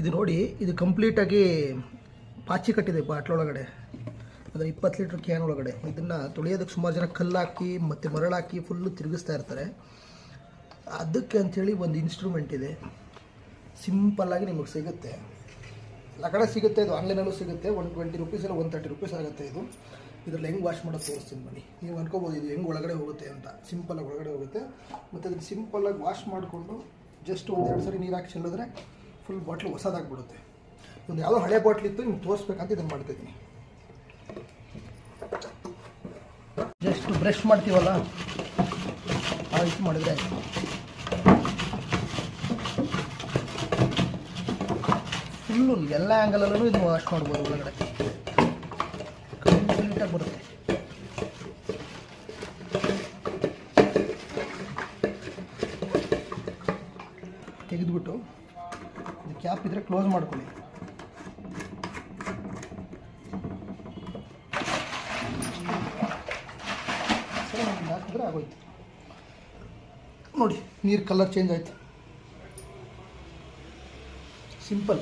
ಇದು ನೋಡಿ, ಇದು ಕಂಪ್ಲೀಟಾಗಿ ಪಾಚಿ ಕಟ್ಟಿದೆ ಬಾಟ್ಲೊಳಗಡೆ ಅಂದರೆ ಇಪ್ಪತ್ತು ಲೀಟ್ರ್ ಕ್ಯಾನ್ ಒಳಗಡೆ. ಇದನ್ನು ತೊಳೆಯೋದಕ್ಕೆ ಸುಮಾರು ಜನ ಕಲ್ಲಾಕಿ, ಮತ್ತು ಮರಳಾಕಿ ಫುಲ್ಲು ತಿರುಗಿಸ್ತಾ ಇರ್ತಾರೆ. ಅದಕ್ಕೆ ಅಂಥೇಳಿ ಒಂದು ಇನ್ಸ್ಟ್ರೂಮೆಂಟ್ ಇದೆ. ಸಿಂಪಲ್ಲಾಗಿ ನಿಮಗೆ ಸಿಗುತ್ತೆ. ಎಲ್ಲ ಕಡೆ ಸಿಗುತ್ತೆ ಇದು ಆನ್ಲೈನಲ್ಲೂ ಸಿಗುತ್ತೆ. ಒನ್ ಟ್ವೆಂಟಿ ರುಪೀಸ್ ಇಲ್ಲ ಒನ್ ತರ್ಟಿ ರುಪೀಸ್ ಆಗುತ್ತೆ ಇದು. ಇದರಲ್ಲಿ ಹೆಂಗೆ ವಾಶ್ ಮಾಡೋದು ತೋರಿಸ್ತೀನಿ ಬನ್ನಿ. ನೀವು ಅನ್ಕೋಬೋದು ಇದು ಹೆಂಗೆ ಒಳಗಡೆ ಹೋಗುತ್ತೆ ಅಂತ. ಸಿಂಪಲ್ಲಾಗಿ ಒಳಗಡೆ ಹೋಗುತ್ತೆ. ಮತ್ತು ಅದನ್ನು ಸಿಂಪಲ್ಲಾಗಿ ವಾಶ್ ಮಾಡಿಕೊಂಡು ಜಸ್ಟ್ ಒಂದೆರಡು ಸರಿ ನೀರು ಹಾಕಿ ಚೆಲ್ಲಿದ್ರೆ ಫುಲ್ ಬಾಟ್ಲು ಹೊಸದಾಗ್ಬಿಡುತ್ತೆ. ಒಂದು ಯಾವುದೋ ಹಳೆ ಬಾಟ್ಲ್ ಇತ್ತು ನಿಮ್ಗೆ ತೋರಿಸ್ಬೇಕಂತ ಇದನ್ನು ಮಾಡ್ತಿದ್ದೀನಿ. ಜಸ್ಟ್ ಬ್ರಷ್ ಮಾಡ್ತೀವಲ್ಲ? ಆ ರೀತಿ ಮಾಡಿದ್ರೆ ಫುಲ್ಲು ಎಲ್ಲ ಆ್ಯಂಗಲಲ್ಲೂ ಇದು ವಾಶ್ ಮಾಡ್ಬೋದು ಒಳಗಡೆ. ಕಂಪ್ಲೀಟಾಗಿ ಬರುತ್ತೆ. ತೆಗೆದುಬಿಟ್ಟು ಇದು ಕ್ಯಾಪ್ ಇದ್ರೆ ಕ್ಲೋಸ್ ಮಾಡ್ಕೊಳ್ಳಿ. ಸರಿ ಹಾಕಿದ್ರೆ ಆಗೋಯ್ತು. ನೋಡಿ ನೀರು ಕಲರ್ ಚೇಂಜ್ ಆಯಿತು. ಸಿಂಪಲ್